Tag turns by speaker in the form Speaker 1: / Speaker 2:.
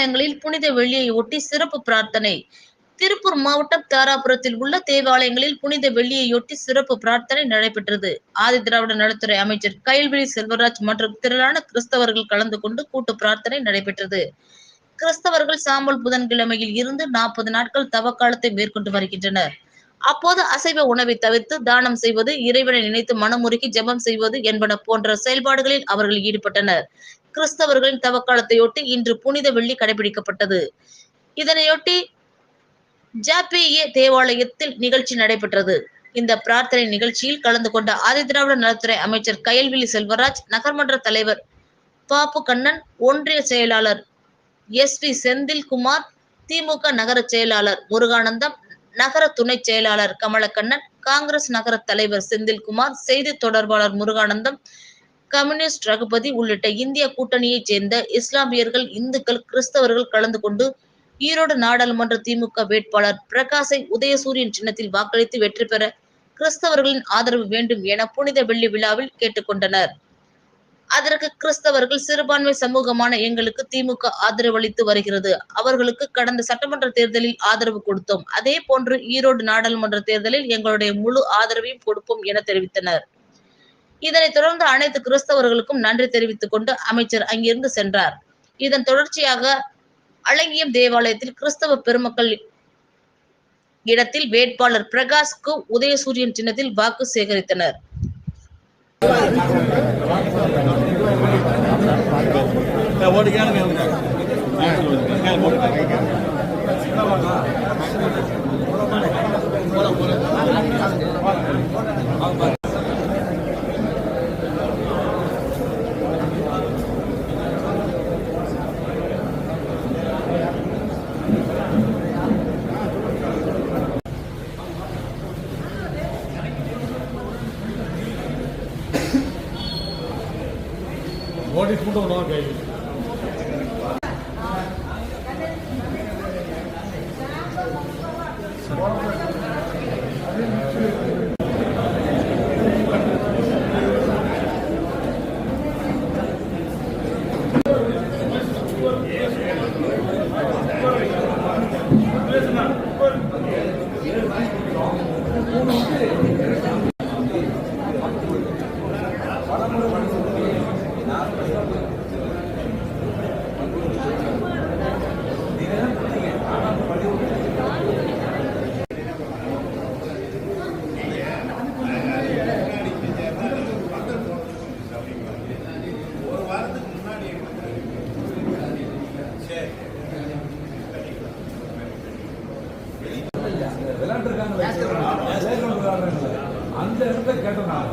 Speaker 1: தேவாலயங்களில் புனித வெள்ளியை ஒட்டி சிறப்பு பிரார்த்தனை. திருப்பூர் மாவட்டம் தாராபுரத்தில் உள்ள தேவாலயங்களில் புனித வெள்ளியையொட்டி சிறப்பு பிரார்த்தனை நடைபெற்றது. ஆதி திராவிட நலத்துறை அமைச்சர் கயல்விழி செல்வராஜ் மற்றும் திரளான கிறிஸ்தவர்கள் கலந்து கொண்டு கூட்டு பிரார்த்தனை நடைபெற்றது. கிறிஸ்தவர்கள் சாம்பல் புதன்கிழமையில் இருந்து நாற்பது நாட்கள் தவக்காலத்தை மேற்கொண்டு வருகின்றனர். அப்போது அசைவ உணவை தவிர்த்து தானம் செய்வது இறைவனை நினைத்து மனமுருகி ஜெபம் செய்வது என்பன போன்ற செயல்பாடுகளில் அவர்கள் ஈடுபட்டனர். கிறிஸ்தவர்களின் தவக்காலத்தையொட்டி இன்று புனித வெள்ளி கடைபிடிக்கப்பட்டது. இதனையொட்டி ஜாபிஏ தேவாலயத்தில் நிகழ்ச்சி நடைபெற்றது. இந்த பிரார்த்தனை நிகழ்ச்சியில் கலந்து கொண்ட ஆதிதிராவிட நலத்துறை அமைச்சர் கயல்விழி செல்வராஜ் நகர்மன்ற தலைவர் பாப்பு கண்ணன் ஒன்றிய செயலாளர் எஸ் வி செந்தில்குமார் திமுக நகர செயலாளர் முருகானந்தம் நகர துணை செயலாளர் கமலக்கண்ணன் காங்கிரஸ் நகர தலைவர் செந்தில்குமார் செய்தி தொடர்பாளர் முருகானந்தம் கம்யூனிஸ்ட் ரகுபதி உள்ளிட்ட இந்திய கூட்டணியைச் சேர்ந்த இஸ்லாமியர்கள் இந்துக்கள் கிறிஸ்தவர்கள் கலந்து கொண்டு ஈரோடு நாடாளுமன்ற திமுக வேட்பாளர் பிரகாஷை உதயசூரியன் சின்னத்தில் வாக்களித்து வெற்றி பெற கிறிஸ்தவர்களின் ஆதரவு வேண்டும் என புனித வெள்ளி விழாவில் கேட்டுக்கொண்டனர் அதற்கு கிறிஸ்தவர்கள் சிறுபான்மை சமூகமான எங்களுக்கு திமுக ஆதரவளித்து வருகிறது. அவர்களுக்கு கடந்த சட்டமன்ற தேர்தலில் ஆதரவு கொடுத்தோம். அதே போன்று ஈரோடு நாடாளுமன்ற தேர்தலில் எங்களுடைய முழு ஆதரவையும் கொடுப்போம் என தெரிவித்தனர். இதனைத் தொடர்ந்து அனைத்து கிறிஸ்தவர்களுக்கும் நன்றி தெரிவித்துக் கொண்டு அமைச்சர் அங்கிருந்து சென்றார். இதன் தொடர்ச்சியாக அழகியம் தேவாலயத்தில் கிறிஸ்தவ பெருமக்கள் இடத்தில் வேட்பாளர் பிரகாஷ்க்கு உதயசூரியன் சின்னத்தில் வாக்கு சேகரித்தனர்.
Speaker 2: Pode mudar o nome aí.
Speaker 3: விளையாண்டுருக்காங்க அந்த இடத்துல கேட்டோம் நான்